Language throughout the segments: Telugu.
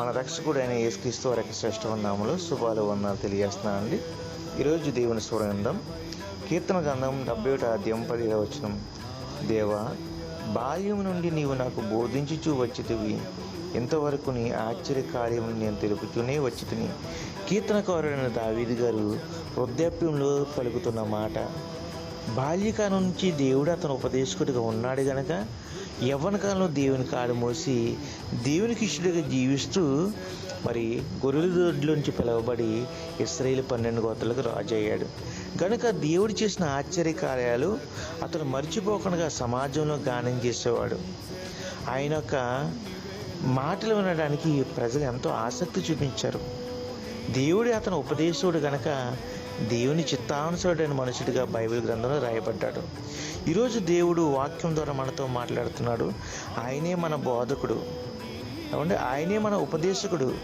మన రక్షకుడైన యేసుక్రీస్తు వారికి శ్రేష్ఠ నామములు శుభాలు వందనాలు తెలియజేస్తున్నానండి. ఈరోజు దేవుని స్వరంగం కీర్తన గ్రంథం డెబ్బై ఒకటి అధ్యాయం పదిహేడు వచనం. దేవా బాల్యం నుండి నీవు నాకు బోధించుచూ వచ్చితివి. ఇంతవరకు నీ ఆశ్చర్య కార్యములు నేను తెలుపుతూనే వచ్చితిని. కీర్తనకారుడైన దావీది గారు వృద్ధాప్యంలో పలుకుతున్న మాట బాల్యకాలం నుంచి దేవుడు అతను ఉపదేశకుడిగా ఉన్నాడు గనక యవ్వన కాలంలో దేవుని కాడు మోసి దేవునికి ఇష్టడిగా జీవిస్తూ మరి గొర్రెల దొడ్లోంచి పిలువబడి ఇస్రాయేల్ పన్నెండు గోత్రలకు రాజు అయ్యాడు గనుక దేవుడు చేసిన ఆశ్చర్య కార్యాలు అతను మర్చిపోకుండా సమాజంలో గానం చేసేవాడు. ఆయన యొక్క మాటలు వినడానికి ప్రజలు ఎంతో ఆసక్తి చూపించారు. దేవుడి అతను ఉపదేశుడు గనక దేవుని చిత్తానుసరుడైన మనుషుడిగా బైబిల్ గ్రంథంలో రాయబడ్డాడు. ఈరోజు దేవుడు వాక్యం ద్వారా మనతో మాట్లాడుతున్నాడు. ఆయనే మన బోధకుడు. ఏమంటే ఆయనే మన ఉపదేశకుడు.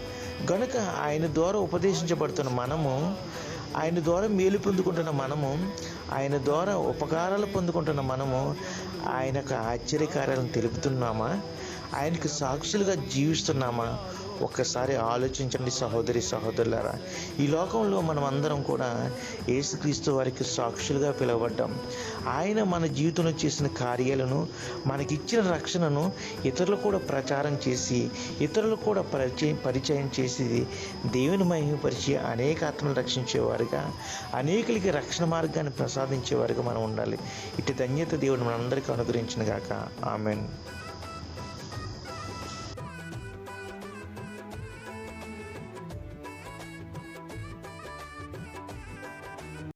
గనుక ఆయన ద్వారా ఉపదేశించబడుతున్న మనము ఆయన ద్వారా మేలు పొందుకుంటున్న మనము ఆయన ద్వారా ఉపకారాలు పొందుకుంటున్న మనము ఆయన యొక్క ఆశ్చర్యకార్యాలను తెలుపుతున్నామా? ఆయనకు సాక్షులుగా జీవిస్తున్నామా? ఒక్కసారి ఆలోచించండి సహోదరి సహోదరులారా. ఈ లోకంలో మనం అందరం కూడా యేసుక్రీస్తు వారికి సాక్షులుగా పిలువబడ్డాం. ఆయన మన జీవితంలో చేసిన కార్యాలను మనకిచ్చిన రక్షణను ఇతరులు కూడా ప్రచారం చేసి ఇతరులు కూడా పరిచయం పరిచయం చేసి దేవుని మహిమపరిచి అనేక ఆత్మలు రక్షించేవారుగా అనేకులకి రక్షణ మార్గాన్ని ప్రసాదించేవారుగా మనం ఉండాలి. ఇటు ధన్యత దేవుడు మనందరికీ అనుగ్రహించిన గాక. ఆమెన్.